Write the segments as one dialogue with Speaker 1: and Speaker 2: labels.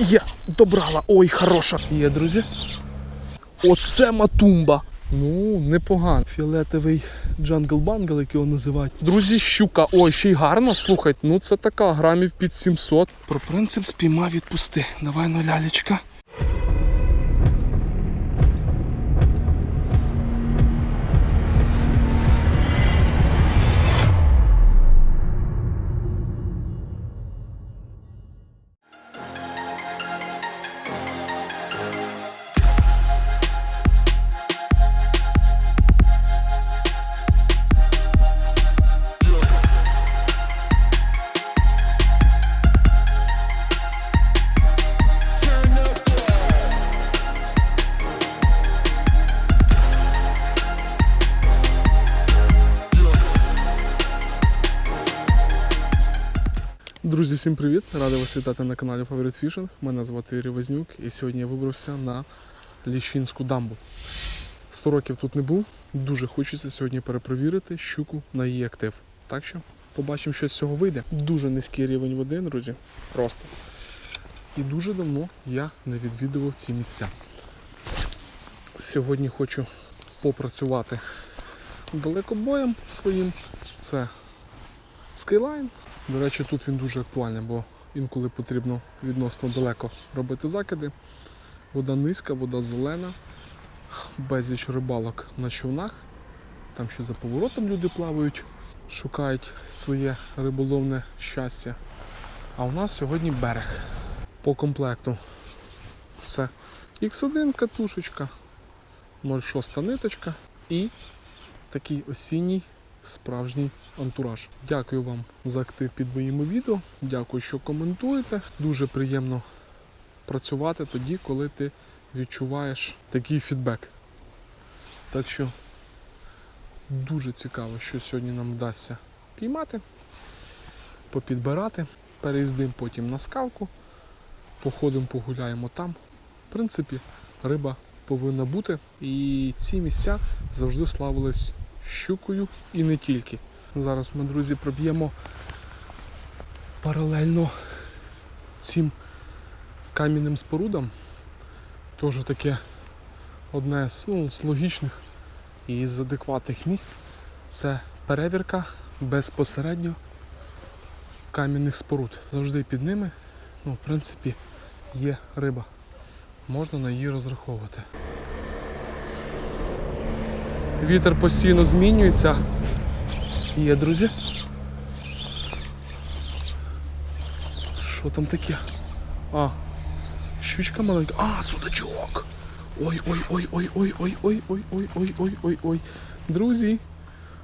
Speaker 1: Є, добрала. Ой, хороша. Є, друзі. Оце матумба. Ну, непогано. Фіолетовий джангл-бангл, як його називають. Друзі, щука. Ой, ще й гарно, слухайте. Ну це така, грамів під 700. Про принцип спіймав відпусти. Давай, ну, лялечка. Всім привіт! Радий вас вітати на каналі Favorite Fishing. Мене звати Юрій Вознюк і сьогодні я вибрався на Ліщинську дамбу. 100 років тут не був. Дуже хочеться сьогодні перепровірити щуку на її актив. Так що побачимо, що з цього вийде. Дуже низький рівень води, друзі. Просто. І дуже давно я не відвідував ці місця. Сьогодні хочу попрацювати далекобоєм своїм. Це Skyline. До речі, тут він дуже актуальний, бо інколи потрібно відносно далеко робити закиди. Вода низька, вода зелена, безліч рибалок на човнах. Там ще за поворотом люди плавають, шукають своє риболовне щастя. А у нас сьогодні берег. По комплекту все. X1 катушечка, 0,6 ниточка і такий осінній справжній антураж. Дякую вам за актив під моїми відео. Дякую, що коментуєте. Дуже приємно працювати тоді, коли ти відчуваєш такий фідбек. Так що дуже цікаво, що сьогодні нам вдасться піймати, попідбирати. Переїздимо потім на скалку, походимо, погуляємо там. В принципі, риба повинна бути. І ці місця завжди славились щукою і не тільки. Зараз ми, друзі, проб'ємо паралельно цим кам'яним спорудам. Теж таке одне з, ну, з логічних і з адекватних місць. Це перевірка безпосередньо кам'яних споруд. Завжди під ними, ну, в принципі, є риба. Можна на її розраховувати. Вітер постійно змінюється. Є, друзі. Що там таке? А, щучка маленька. А, судачок. Ой, ой, ой, ой, ой, ой, ой, ой, ой, ой, ой, ой, ой. Друзі,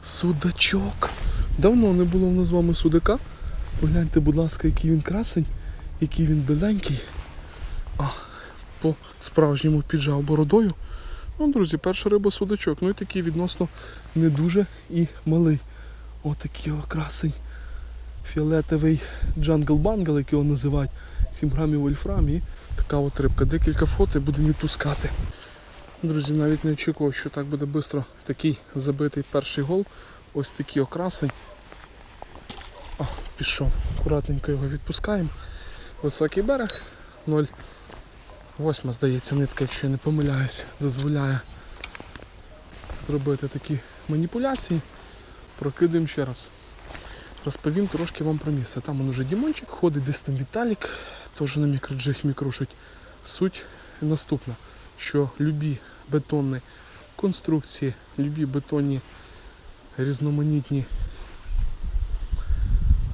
Speaker 1: судачок. Давно не було в нас з вами судака. Погляньте, будь ласка, який він красень, який він біленький. А, по справжньому піджав бородою. Ну, друзі, перша риба судачок. Ну і такий відносно не дуже і малий. Отакий красень. Фіолетовий джангл-бангл, як його називають. 7 грамів вольфрам і така от рибка. Декілька фото будемо відпускати. Друзі, навіть не очікував, що так буде швидко такий забитий перший гол. Ось такий окрасень. О, пішов. Акуратненько його відпускаємо. Високий берег. 0. Восьма, здається, нитка, якщо я не помиляюсь, дозволяє зробити такі маніпуляції. Прокидаємо ще раз. Розповім трошки вам про місце. Там он уже Дімончик ходить, десь там Віталік, теж на мікроджиг мікрушить. Суть наступна, що любі бетонні конструкції, любі бетонні різноманітні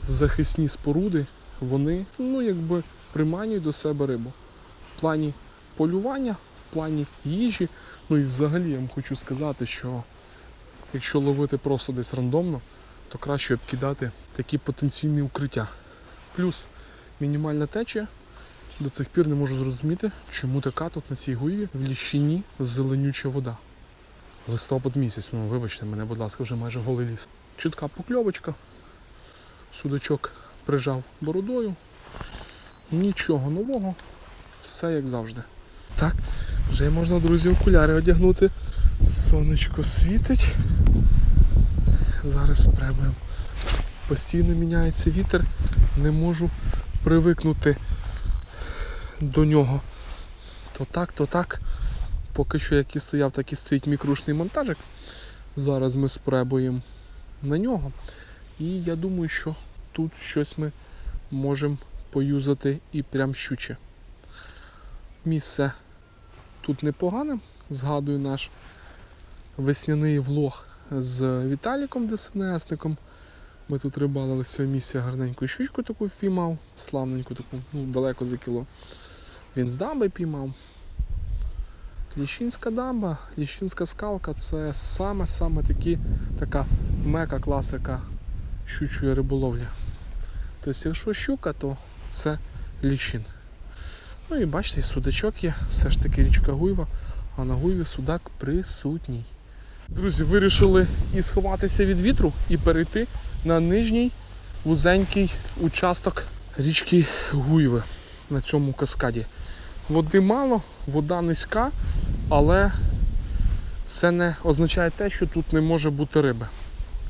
Speaker 1: захисні споруди, вони ну, якби приманюють до себе рибу в плані полювання, в плані їжі. Ну і взагалі я вам хочу сказати, що якщо ловити просто десь рандомно, то краще обкидати такі потенційні укриття. Плюс мінімальна течія. До цих пір не можу зрозуміти, чому така тут на цій гуйві в ліщині зеленюча вода. Листопад місяць, ну вибачте мене, будь ласка, вже майже голий ліс. Чітка покльовочка. Судачок прижав бородою. Нічого нового все як завжди. Так, вже можна, друзі, окуляри одягнути. Сонечко світить. Зараз спробуємо. Постійно міняється вітер. Не можу привикнути до нього. То так, то так. Поки що як і стояв, так і стоїть мікрушний монтажик. Зараз ми спробуємо на нього. І я думаю, що тут щось ми можемо поюзати і прям щуче. Місце тут непогане. Згадую наш весняний влог з Віталіком ДСНСником. Ми тут рибалили цього місця гарненьку щучку таку впіймав, славненьку таку, ну, далеко за кіло. Він з дамби піймав. Ліщинська дамба, ліщинська скалка це саме-саме такі, така мека класика щучої риболовлі. Тобто, якщо щука, то це ліщин. Ну і бачите, судачок є, все ж таки річка Гуйва, а на Гуйві судак присутній. Друзі, вирішили і сховатися від вітру, і перейти на нижній вузенький участок річки Гуйви на цьому каскаді. Води мало, вода низька, але це не означає те, що тут не може бути риби.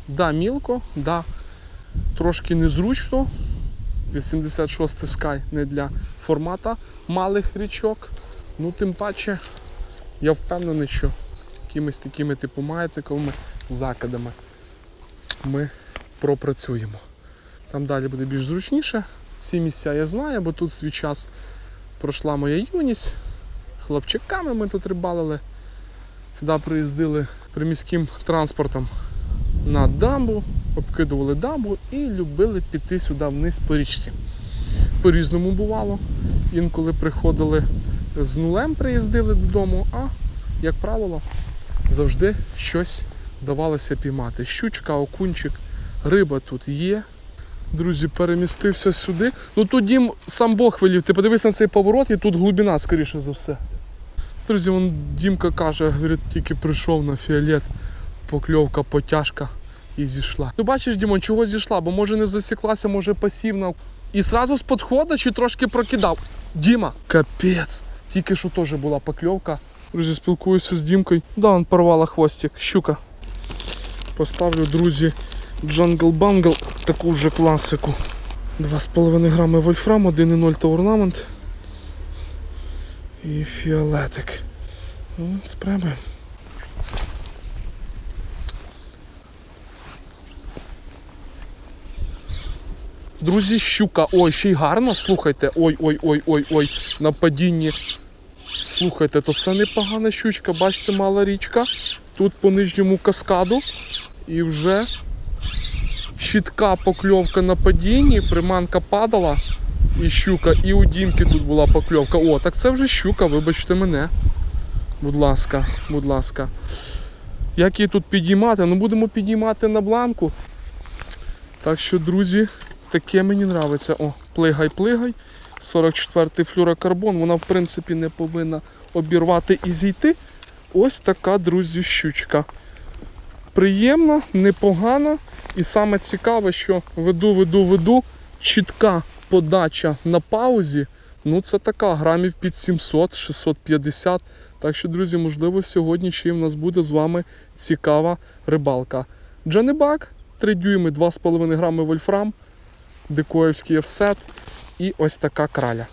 Speaker 1: Да, мілко, да, трошки незручно. 86 Sky не для формата малих річок. Ну, тим паче, я впевнений, що якимись такими типу маятниковими закидами ми пропрацюємо. Там далі буде більш зручніше. Ці місця я знаю, бо тут свій час пройшла моя юність. Хлопчиками ми тут рибалили. Сюди приїздили приміським транспортом на дамбу, обкидували дамбу і любили піти сюди вниз по річці. По-різному бувало. Інколи приходили з нулем, приїздили додому, а, як правило, завжди щось давалося піймати. Щучка, окунчик, риба тут є. Друзі, перемістився сюди. Ну тут дім сам Бог велів. Ти подивись на цей поворот і тут глибина, скоріше за все. Друзі, вон Дімка каже, говорить, тільки прийшов на фіолет, покльовка, потяжка і зійшла. Ну бачиш, Дімон, чого зійшла? Бо може не засіклася, може пасівна. І сразу з підходу чи трошки прокидав. Діма, капець. Тільки що теж була покльовка. Друзі, спілкуюся з Дімкою. Да, он порвала хвостик. Щука. Поставлю, друзі, Jungle Bungle, таку вже класику. 2,5 грами вольфрам, 1,0 та орнамент. І фіолетик. Ну, Друзі, щука. Ой, ще й гарно, слухайте. Ой, ой, ой, ой, ой. На падінні. Слухайте, то це непогана щучка. Бачите, мала річка. Тут по нижньому каскаду. І вже чітка покльовка на падінні, приманка падала. І щука, і у Дімки тут була покльовка. О, так це вже щука, вибачте мене. Будь ласка, будь ласка. Як її тут підіймати? Ну будемо підіймати на бланку. Так що, друзі, таке мені нравиться. О, плигай, плигай. 44-й флюрокарбон, вона в принципі не повинна обірвати і зійти. Ось така, друзі, щучка. Приємна, непогана. І саме цікаве, що веду, веду, веду, чітка подача на паузі. Ну, це така, грамів під 700, 650. Так що, друзі, можливо, сьогодні ще й в нас буде з вами цікава рибалка. Джанебак, 3 дюйми, 2,5 грами вольфрам, дикоївський офсет і ось така краля.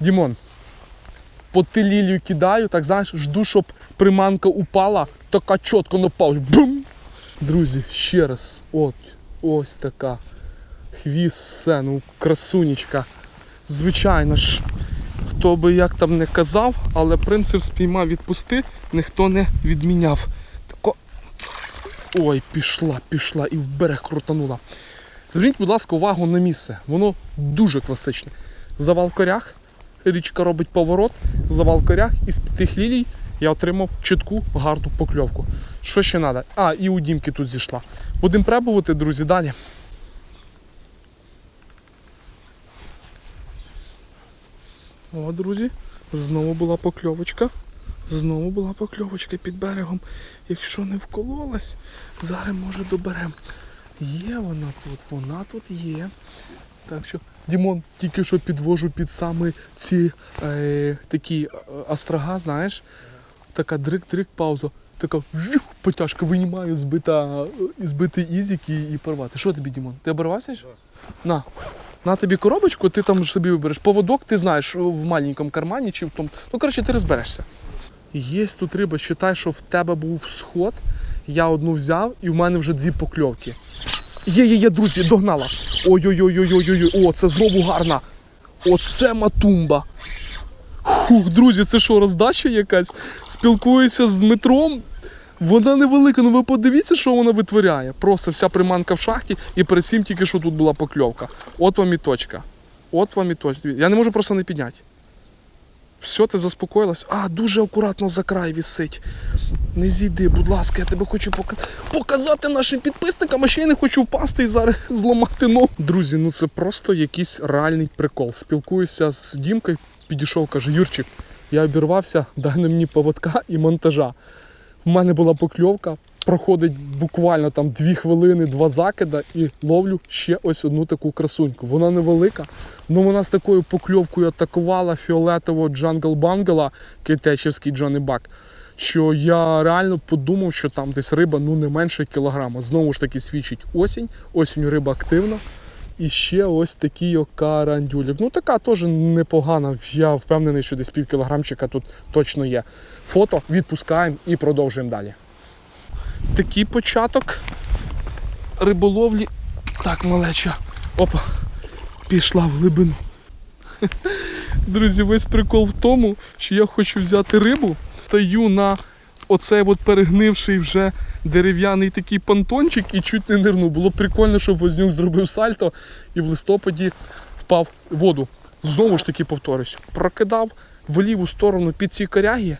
Speaker 1: Дімон, по лілію кидаю, так знаєш, жду, щоб приманка упала, така чітко на паузі. Бум! Друзі, ще раз, от, ось така. Хвіст, все, ну, красунечка. Звичайно ж, хто би як там не казав, але принцип спіймав відпусти, ніхто не відміняв. Тако... Ой, пішла, пішла і в берег крутанула. Зверніть, будь ласка, увагу на місце. Воно дуже класичне. Завал корях, річка робить поворот, завал корях, і з тих лілій я отримав чітку гарну покльовку. Що ще треба? А, і у дімки тут зійшла. Будемо пробувати, друзі, далі. О, друзі, знову була покльовочка. Знову була покльовочка під берегом. Якщо не вкололась, зараз може доберемо. Є вона тут, вона тут є. Так що, Дімон, тільки що підвожу під саме ці е, такі е, острога, знаєш. Така дрик-дрик пауза. Така вжух, потяжка винімаю, збита, е, збитий ізік і, і порвати. Що тобі, Дімон? Ти оборвався? На. На тобі коробочку, ти там собі вибереш. Поводок, ти знаєш в маленькому кармані чи в тому. Ну, коротше, ти розберешся. Є тут риба, считай, що в тебе був сход. Я одну взяв і в мене вже дві покльовки. Є, є, є, друзі, догнала. Ой-ой-ой-ой-ой-ой. О, це знову гарна. Оце матумба. Фух, друзі, це що, роздача якась? Спілкуюся з Дмитром. Вона невелика, ну ви подивіться, що вона витворяє. Просто вся приманка в шахті, і перед цим тільки що тут була покльовка. От вам і точка. От вам і точка. Я не можу просто не підняти. Все, ти заспокоїлась. А, дуже акуратно за край висить. Не зійди, будь ласка, я тебе хочу пока- показати нашим підписникам, а ще я не хочу впасти і зараз зламати ногу. Друзі, ну це просто якийсь реальний прикол. Спілкуюся з Дімкою, підійшов, каже, Юрчик, я обірвався, дай на мені поводка і монтажа. В мене була покльовка, проходить буквально там дві хвилини, два закида і ловлю ще ось одну таку красуньку. Вона невелика, але вона з такою покльовкою атакувала фіолетового джангл бангала китечівський Джонні Бак. Що я реально подумав, що там десь риба ну не менше кілограма. Знову ж таки свідчить осінь, осінню риба активна. І ще ось такий карандюлік. Ну така теж непогана. Я впевнений, що десь пів кілограмчика тут точно є. Фото відпускаємо і продовжуємо далі. Такий початок риболовлі. Так, малеча. Опа, пішла в глибину. Друзі, весь прикол в тому, що я хочу взяти рибу, таю на оцей от перегнивший вже дерев'яний такий понтончик і чуть не нирнув. Було прикольно, щоб Вознюк зробив сальто і в листопаді впав в воду. Знову ж таки повторюсь, прокидав в ліву сторону під ці коряги,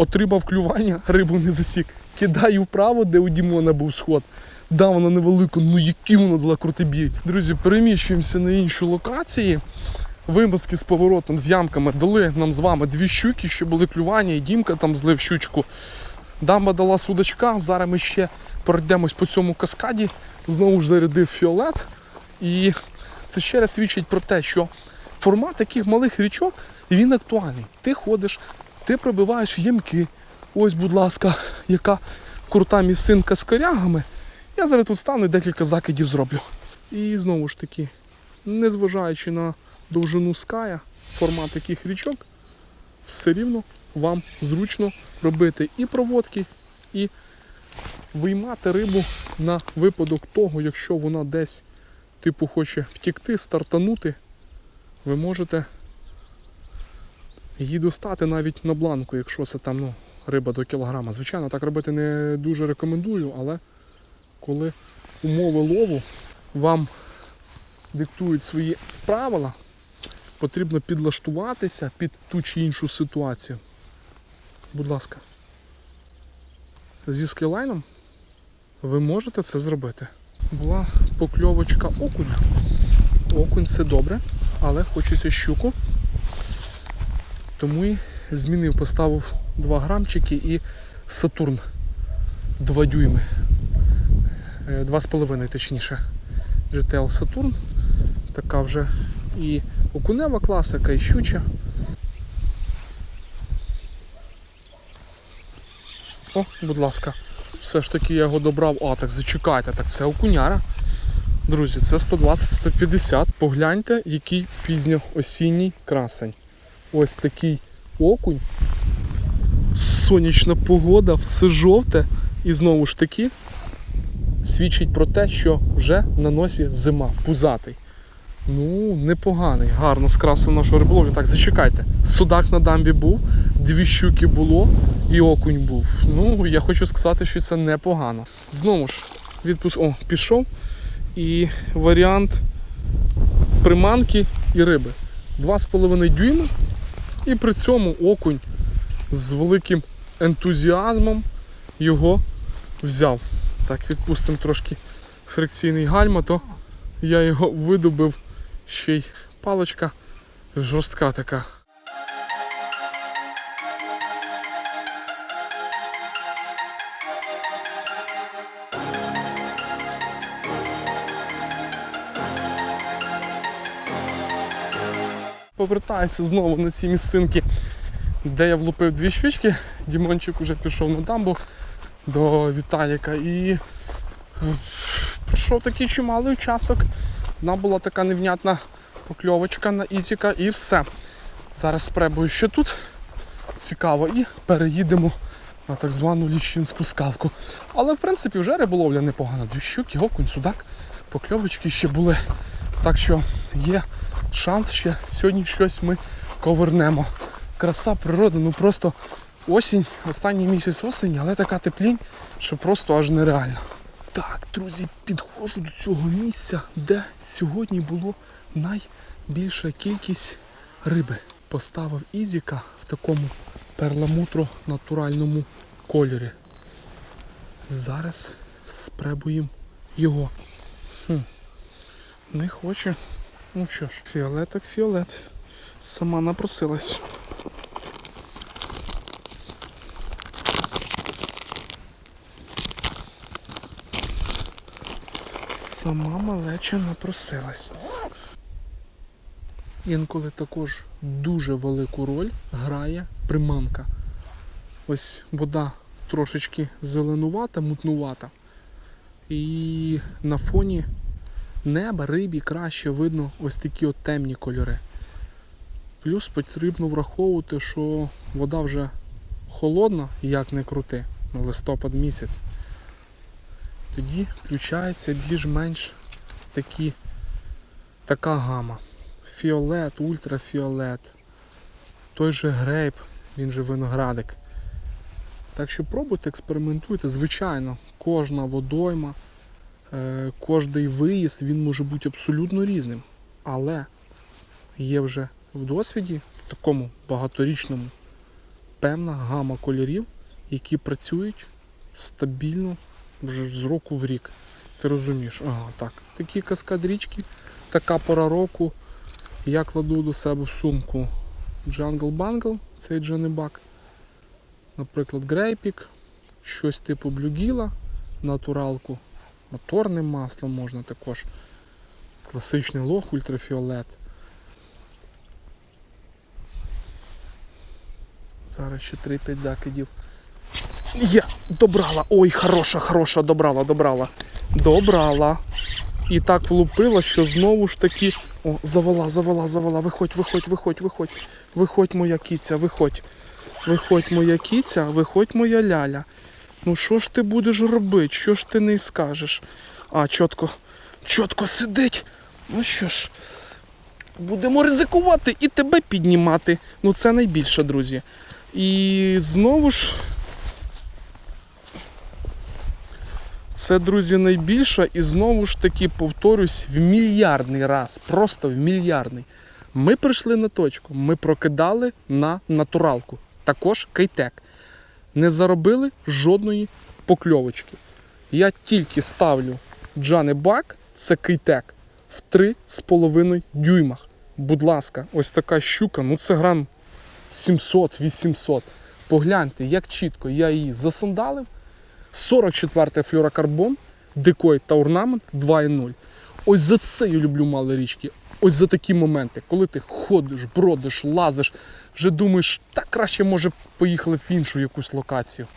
Speaker 1: отримав клювання, рибу не засік. Кидаю вправо, де у Дімона був сход. Да, вона невелика, ну який вона дала крутий бій. Друзі, переміщуємося на інші локації. Вимазки з поворотом, з ямками дали нам з вами дві щуки, що були клювання, і Дімка там злив щучку. Дамба дала судачка. Зараз ми ще пройдемось по цьому каскаді. Знову ж зарядив фіолет. І це ще раз свідчить про те, що формат таких малих річок він актуальний. Ти ходиш, ти пробиваєш ямки. Ось, будь ласка, яка крута місцинка з корягами. Я зараз тут стану і декілька закидів зроблю. І знову ж таки, незважаючи на довжину ская, формат таких річок, все рівно вам зручно робити і проводки, і виймати рибу на випадок того, якщо вона десь типу хоче втікти, стартанути, ви можете її достати навіть на бланку, якщо це там ну, риба до кілограма. Звичайно, так робити не дуже рекомендую, але коли умови лову вам диктують свої правила, потрібно підлаштуватися під ту чи іншу ситуацію. Будь ласка, зі скейлайном ви можете це зробити. Була покльовочка окуня. Окунь це добре, але хочеться щуку. Тому і змінив, поставив 2 грамчики і Сатурн 2 дюйми. Е, 2,5 точніше. GTL Saturn. Така вже і окунева класика, і щуча. О, будь ласка. Все ж таки я його добрав. А, так зачекайте, так це окуняра. Друзі, це 120-150. Погляньте, який пізньоосінній красень. Ось такий окунь. Сонячна погода, все жовте. І знову ж таки свідчить про те, що вже на носі зима, пузатий. Ну, непоганий, гарно скрасив нашу риболовлю. Так, зачекайте. Судак на дамбі був, дві щуки було і окунь був. Ну, я хочу сказати, що це непогано. Знову ж, відпуск. О, пішов. І варіант приманки і риби. 2,5 дюйма. І при цьому окунь з великим ентузіазмом його взяв. Так, відпустимо трошки фрикційний гальма, то я його видобив ще й паличка жорстка така. Повертаюся знову на ці місцинки, де я влупив дві щучки. Дімончик уже пішов на дамбу до Віталіка і е, пройшов такий чималий участок Одна була така невнятна покльовочка на ізіка і все. Зараз спробую ще тут. Цікаво, і переїдемо на так звану лічинську скалку. Але в принципі вже риболовля непогана. Дві щуки, окунь, судак, покльовочки ще були. Так що є шанс ще сьогодні щось ми ковернемо. Краса природи, ну просто осінь, останній місяць осені, але така теплінь, що просто аж нереально. Так, друзі, підходжу до цього місця, де сьогодні було найбільша кількість риби. Поставив Ізіка в такому перламутро натуральному кольорі. Зараз спробуємо його. Хм. Не хоче. Ну що ж, фіолет так фіолет. Сама напросилась. Сама малеча напросилась. Інколи також дуже велику роль грає приманка. Ось вода трошечки зеленувата, мутнувата. І на фоні неба, рибі краще видно ось такі от темні кольори. Плюс потрібно враховувати, що вода вже холодна, як не крути, ну, листопад місяць. Тоді включається більш-менш такі, така гама. Фіолет, ультрафіолет, той же грейп, він же виноградик. Так що пробуйте, експериментуйте. Звичайно, кожна водойма, кожний виїзд він може бути абсолютно різним. Але є вже в досвіді, в такому багаторічному, певна гама кольорів, які працюють стабільно вже з року в рік. Ти розумієш, ага, так. Такі каскадрічки, така пора року. Я кладу до себе в сумку Jungle Bungle, цей джанебак. Наприклад, грейпік, щось типу блюгіла, натуралку, моторним маслом можна також. Класичний лох ультрафіолет. Зараз ще 3-5 закидів. Я добрала. Ой, хороша, хороша, добрала, добрала. Добрала. І так влупила, що знову ж таки. О, завела, завела, завела. Виходь, виходь, виходь, виходь. Виходь, моя кіця, виходь. Виходь, моя кіця, виходь, моя ляля. Ну що ж ти будеш робити? Що ж ти не скажеш? А, чітко, чітко сидить. Ну що ж, будемо ризикувати і тебе піднімати. Ну це найбільше, друзі. І знову ж. Це, друзі, найбільша і знову ж таки повторюсь в мільярдний раз, просто в мільярдний. Ми прийшли на точку, ми прокидали на натуралку, також кейтек. Не заробили жодної покльовочки. Я тільки ставлю Джани Бак, це кейтек, в 3,5 дюймах. Будь ласка, ось така щука, ну це грам 700-800. Погляньте, як чітко я її засандалив. 44 флюрокарбон, декой та орнамент 2.0. Ось за це я люблю мали річки. Ось за такі моменти, коли ти ходиш, бродиш, лазиш, вже думаєш, так краще може поїхали в іншу якусь локацію.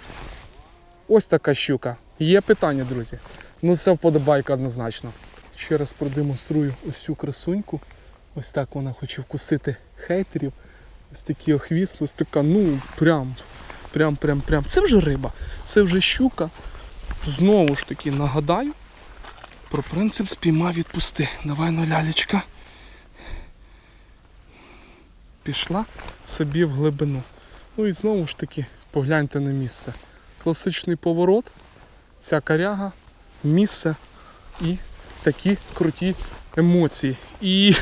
Speaker 1: Ось така щука. Є питання, друзі. Ну це вподобайка однозначно. Ще раз продемонструю ось цю красуньку. Ось так вона хоче вкусити хейтерів. Ось такий охвіст, ось така, ну прям Прям, прям, прям. Це вже риба, це вже щука. Знову ж таки нагадаю про принцип спіймай відпусти. Давай ну, лялечка. Пішла собі в глибину. Ну і знову ж таки погляньте на місце. Класичний поворот, ця коряга, місце і такі круті емоції. І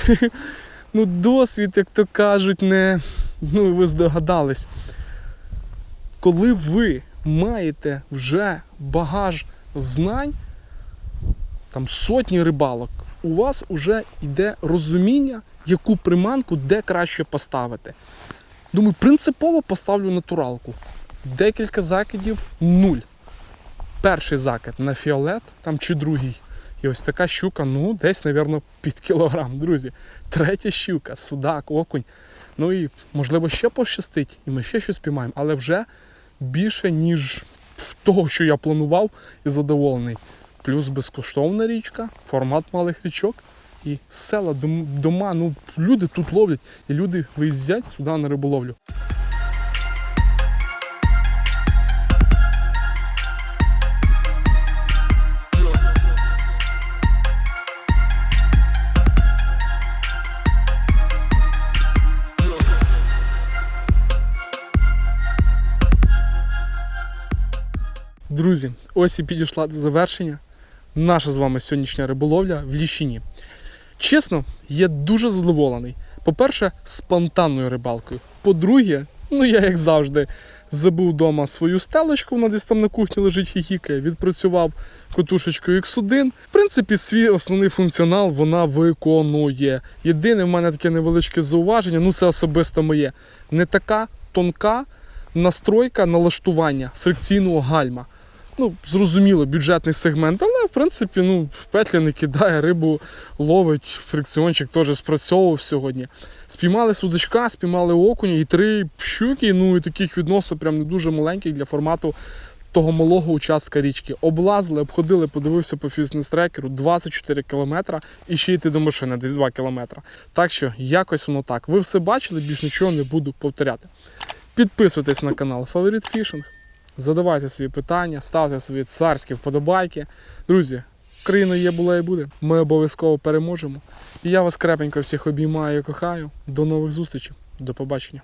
Speaker 1: ну, досвід, як то кажуть, не. Ну, ви здогадались коли ви маєте вже багаж знань, там сотні рибалок, у вас вже йде розуміння, яку приманку де краще поставити. Думаю, принципово поставлю натуралку. Декілька закидів нуль. Перший закид на фіолет там чи другий. І ось така щука, ну, десь, мабуть, під кілограм, друзі. Третя щука, судак, окунь. Ну і можливо ще пощастить, і ми ще щось піймаємо, але вже більше, ніж того, що я планував і задоволений. Плюс безкоштовна річка, формат малих річок. і села, дома. Ну, люди тут ловлять, і люди виїздять сюди на риболовлю. Друзі, ось і підійшла до завершення. Наша з вами сьогоднішня риболовля в Ліщині. Чесно, я дуже задоволений. По-перше, спонтанною рибалкою. По-друге, ну я як завжди забув вдома свою стелечку, вона десь там на кухні лежить хіхікає, відпрацював котушечкою X1. В принципі, свій основний функціонал вона виконує. Єдине в мене таке невеличке зауваження, ну це особисто моє. Не така тонка настройка налаштування фрикційного гальма. Ну, зрозуміло, бюджетний сегмент, але в принципі, ну, петлі не кидає, рибу ловить, фрикціончик теж спрацьовував сьогодні. Спіймали судачка, спіймали окуня і три щуки, ну і таких відносно прям не дуже маленьких для формату того малого участка річки. Облазили, обходили, подивився по фітнес-трекеру 24 кілометра і ще йти до машини десь 2 кілометра. Так що якось воно так. Ви все бачили, більш нічого не буду повторяти. Підписуйтесь на канал Фаворит Фішинг. Задавайте свої питання, ставте свої царські вподобайки. Друзі, Україна є, була і буде. Ми обов'язково переможемо. І я вас крепенько всіх обіймаю і кохаю. До нових зустрічей. До побачення.